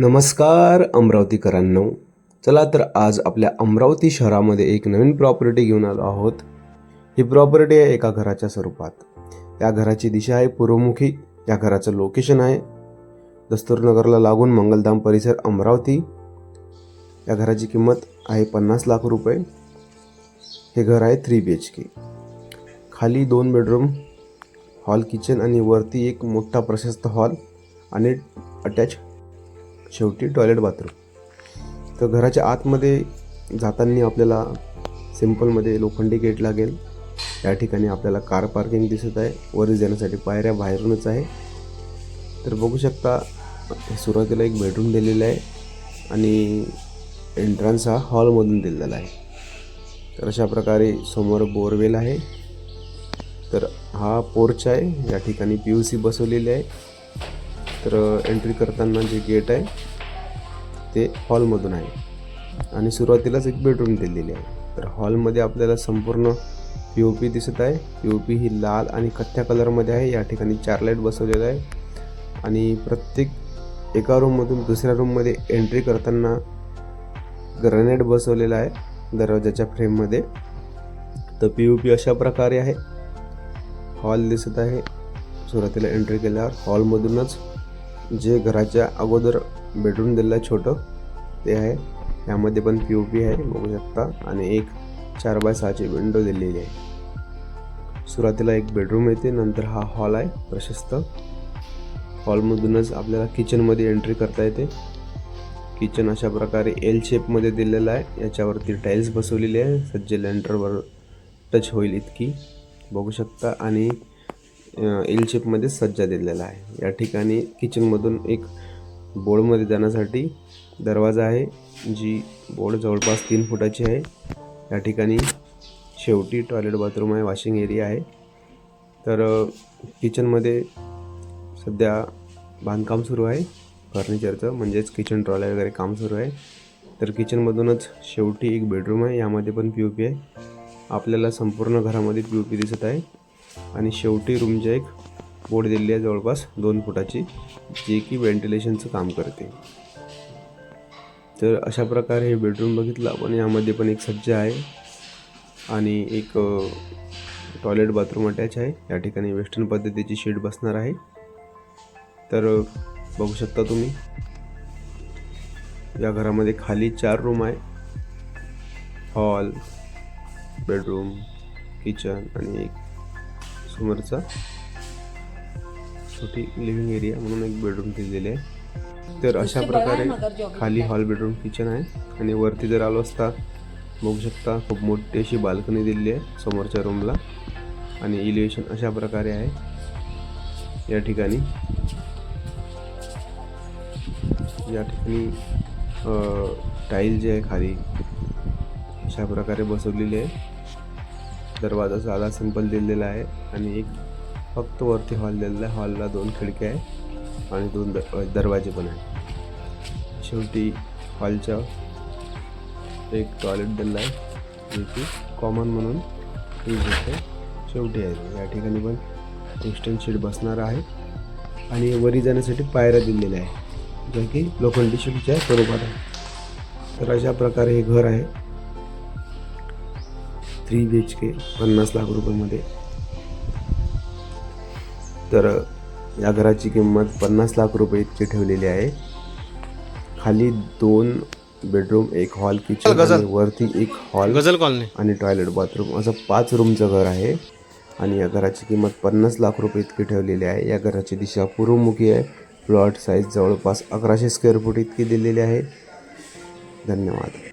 नमस्कार अमरावतीकरांनो. चला तर आज आपल्या अमरावती शहरामध्ये एक नवीन प्रॉपर्टी घेऊन आलो आहोत. ही प्रॉपर्टी आहे एका घराच्या स्वरूपात. या घराची दिशा आहे पूर्वमुखी या घराचं लोकेशन आहे. दस्तूरनगरला लागून मंगलधाम परिसर अमरावती. या घराची किंमत आहे पन्नास लाख रुपये. हे घर आहे थ्री बी एच के खाली दोन बेडरूम हॉल किचन आणि वरती एक मोठा प्रशस्त हॉल आणि अटॅच शेवटी टॉयलेट बाथरूम तर घराच्या आतमध्ये जाताना आपल्याला सिम्पलमध्ये लोखंडी गेट लागेल. या ठिकाणी आपल्याला कार पार्किंग दिसत आहे. वर जाण्यासाठी पायऱ्या बाहेरूनच आहे. तर बघू शकता सुरुवातीला एक बेडरूम दिलेला आहे आणि एंट्रन्स हा हॉलमधून दिलेला आहे. तर अशा प्रकारे समोर बोरवेल आहे. तर हा पोर्च आहे. या ठिकाणी पी यू सी बसवलेली आहे. तर एंट्री करताना जे गेट आहे ते हॉलमधून आहे. आणि सुरुवातीलाच एक बेडरूम दिलेली आहे. तर हॉलमध्ये आपल्याला संपूर्ण पी ओ पी दिसत आहे. पी ओ पी ही लाल आणि कथ्या कलरमध्ये आहे. या ठिकाणी चार लाइट बसवलेला आहे आणि प्रत्येक एका रूममधून दुसऱ्या रूममध्ये एंट्री करताना ग्रॅनेट बसवलेला आहे दरवाजाच्या फ्रेममध्ये तर पी ओ पी अशा प्रकारे आहे. हॉल दिसत आहे. सुरुवातीला एंट्री केल्यावर हॉलमधूनच जे घराच्या अगोदर बेडरूम दिलेलं आहे छोटं ते आहे. यामध्ये पण पी ओ पी आहे बघू शकता. आणि एक चार बाय सहाची विंडो दिलेली आहे. सुरुवातीला एक बेडरूम येते नंतर हा हॉल आहे प्रशस्त. हॉलमधूनच आपल्याला किचनमध्ये एंट्री करता येते. किचन अशा प्रकारे एल शेपमध्ये दिलेलं आहे. याच्यावरती टाईल्स बसवलेली आहे. सज्ज लेंटरवर टच होईल इतकी. बघू शकता. आणि एल शेपमध्ये सज्जा दिलेला आहे. या ठिकाणी किचनमधून एक बोर्डमध्ये जाण्यासाठी दरवाजा आहे जी बोर्ड जवळपास तीन फुटाची आहे. या ठिकाणी शेवटी टॉयलेट बाथरूम आहे वॉशिंग एरिया आहे. तर किचनमध्ये सध्या बांधकाम सुरू आहे फर्निचरचं म्हणजेच किचन ट्रॉलर वगैरे काम सुरू आहे. तर किचनमधूनच शेवटी एक बेडरूम आहे यामध्ये पण पी ओ पी आहे. आपल्याला संपूर्ण घरामध्ये पी ओ पी दिसत आहे. आणि शेवटी रूमच्या एक बोर्ड दिलेली आहे जवळपास दोन फुटाची जे की व्हेंटिलेशनचं काम करते. तर अशा प्रकारे हे बेडरूम बघितलं आपण यामध्ये पण एक सज्ज आहे आणि एक टॉयलेट बाथरूम अटॅच आहे. या ठिकाणी वेस्टर्न पद्धतीची शीट बसणार आहे. तर बघू शकता तुम्ही या घरामध्ये खाली चार रूम आहे. हॉल बेडरूम किचन आणि एक समोरचा. छोटी लिव्हिंग एरिया म्हणून एक बेडरूम दिलेली आहे. तर अशा प्रकारे खाली हॉल बेडरूम किचन आहे. आणि वरती जर आलो असता बघू शकता खूप मोठी अशी बाल्कनी दिलेली आहे समोरच्या रूमला आणि इलिव्हेशन अशा प्रकारे आहे. या ठिकाणी. या ठिकाणी टाईल जे आहे खाली अशा प्रकारे बसवलेली आहे. दरवाजा साधा सिंपल दिलेला आहे आणि एक फक्त वरती हॉल दिलेला आहे. हॉलला दोन खिडक्या आहे आणि दोन दरवाजे पण आहे शेवटी हॉलच्या एक टॉयलेट दिलेला आहे. जे की कॉमन म्हणून यूज होते. शेवटी आहे या ठिकाणी पण एक्सटेंड शीट बसणार आहे. आणि वरी जाण्यासाठी पायऱ्या दिलेल्या आहे ज्या की लोखंडी शीटच्या स्वरूपात आहे तर अशा प्रकारे हे घर आहे. थ्री बी एच के पन्नास लाख रुपयामध्ये. तर या घराची किंमत पन्नास लाख रुपये इतकी ठेवलेली आहे. खाली दोन बेडरूम एक हॉल किचन आणि वरती एक हॉल गझल कॉलनी. आणि टॉयलेट बाथरूम. असं पाच रूमचं घर आहे. आणि या घराची किंमत पन्नास लाख रुपये इतकी ठेवलेली आहे. या घराची दिशा पूर्वमुखी आहे. प्लॉट साईज जवळपास अकराशे स्क्वेअर फूट इतकी दिलेली आहे. धन्यवाद.